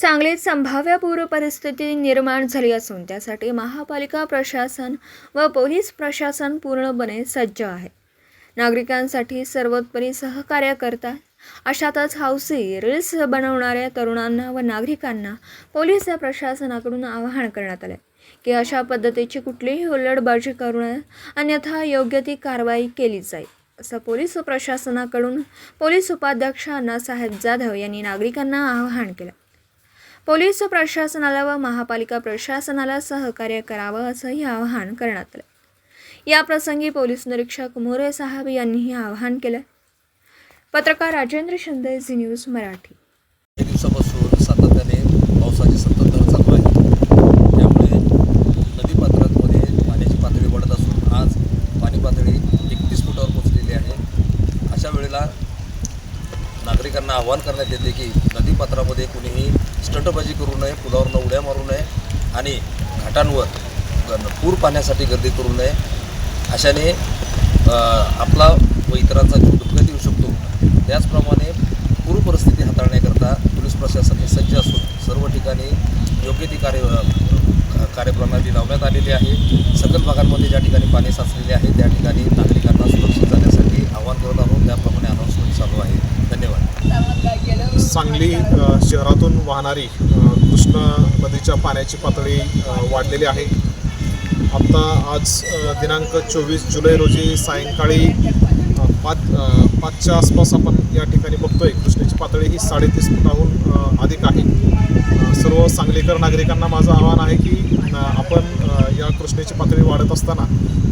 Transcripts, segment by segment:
सांगलीत संभाव्य पूरपरिस्थिती निर्माण झाली असून त्यासाठी महापालिका प्रशासन व पोलीस प्रशासन पूर्णपणे सज्ज आहे. नागरिकांसाठी सर्वोत्परी सहकार्य करतात अशातच हाऊसी रील्स बनवणाऱ्या तरुणांना व नागरिकांना पोलीस प्रशासनाकडून आवाहन करण्यात आले की अशा पद्धतीची कुठलीही उलटबाजी करू नये अन्यथा योग्य ती कारवाई केली जाईल असं पोलीस प्रशासनाकडून पोलीस उपाध्यक्ष अण्णासाहेब जाधव यांनी नागरिकांना आवाहन केलं. पोलीस प्रशासनाला व महापालिका प्रशासनाला सहकार्य करावं असंही आवाहन करण्यात आलं. याप्रसंगी पोलीस निरीक्षक मोरे साहेब यांनीही आवाहन केलं. पत्रकार राजेंद्र शिंदे झी न्यूज मराठी काही दिवसापासून सातत्याने पावसाची संततधार चालू आहे त्यामुळे नदीपात्रांमध्ये पाण्याची पातळी वाढत असून आज पाणी पातळी एकतीस फुटावर पोहोचलेली आहे अशा वेळेला नागरिकांना आवाहन करण्यात येते की नदीपात्रामध्ये कुणीही स्टंटबाजी करू नये पुलावरनं उड्या मारू नये आणि घाटांवर ग- पूर पाण्यासाठी गर्दी करू नये. अशाने आपला व इतरांचा जीव धोक्यात येऊ शकतो. त्याचप्रमाणे पूर परिस्थिती हाताळण्याकरता पोलीस प्रशासन हे सज्ज असून सर्व ठिकाणी योग्य ती कार्य कार्यप्रणाली लावण्यात आलेली आहे. सकल भागांमध्ये ज्या ठिकाणी पाणी साचलेले आहे त्या ठिकाणी नागरिकांना सुरक्षित जाण्यासाठी आवाहन करत आहोत. त्याप्रमाणे अनाऊन्समेंट चालू आहे. सांगली शहरातून वाहणारी कृष्णा नदीच्या पाण्याची पातळी वाढलेली आहे. आत्ता आज दिनांक चोवीस जुलै रोजी सायंकाळी पाच पाचच्या आसपास आपण या ठिकाणी बघतोय कृष्णेची पातळी ही साडेतीस फुटाहून अधिक आहे. सर्व सांगलीकर नागरिकांना माझं आवाहन आहे की आपण या कृष्णेची पातळी वाढत असताना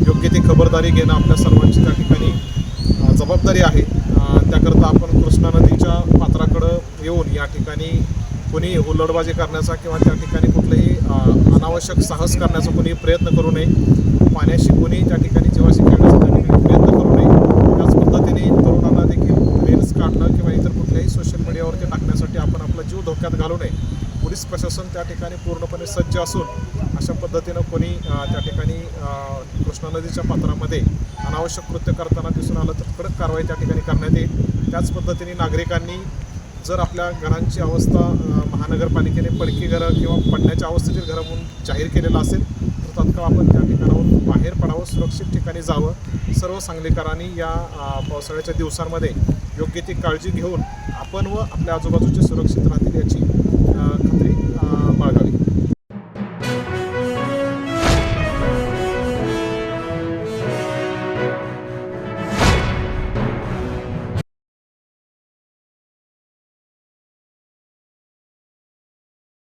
योग्य ती खबरदारी घेणं आपल्या सर्वांची त्या ठिकाणी जबाबदारी आहे अ, त्याकरता आपण कृष्णा नदीच्या पात्राकडं येऊन या ठिकाणी कोणी हुल्लडबाजी करण्याचा किंवा त्या ठिकाणी कुठलंही अनावश्यक साहस करण्याचा कोणी प्रयत्न करू नये. पाण्याशी कोणी त्या ठिकाणी जीवाशी खेळण्याचा त्या ठिकाणी प्रयत्न करू नये. त्याच पद्धतीने तरुणांना देखील रील्स काढणं किंवा इतर कुठल्याही सोशल मीडियावरती टाकण्यासाठी आपण आपला जीव धोक्यात घालू नये. पोलीस प्रशासन त्या ठिकाणी पूर्णपणे सज्ज असून अशा पद्धतीनं कोणी त्या ठिकाणी कृष्णा नदीच्या पात्रामध्ये अनावश्यक कृत्य करताना दिसून आलं तर कडक कारवाई त्या ठिकाणी करण्यात येईल. त्याच पद्धतीने नागरिकांनी जर आपल्या घरांची अवस्था महानगरपालिकेने पडकी घरं किंवा पडण्याच्या अवस्थेतील घरं म्हणून जाहीर केलेलं असेल तर तात्काळ आपण त्या ठिकाणाहून बाहेर पडावं सुरक्षित ठिकाणी जावं. सर्व सांगलीकरांनी या पावसाळ्याच्या दिवसांमध्ये योग्य ती काळजी घेऊन आपण व आपल्या आजूबाजूचे सुरक्षित राहतील याची खात्री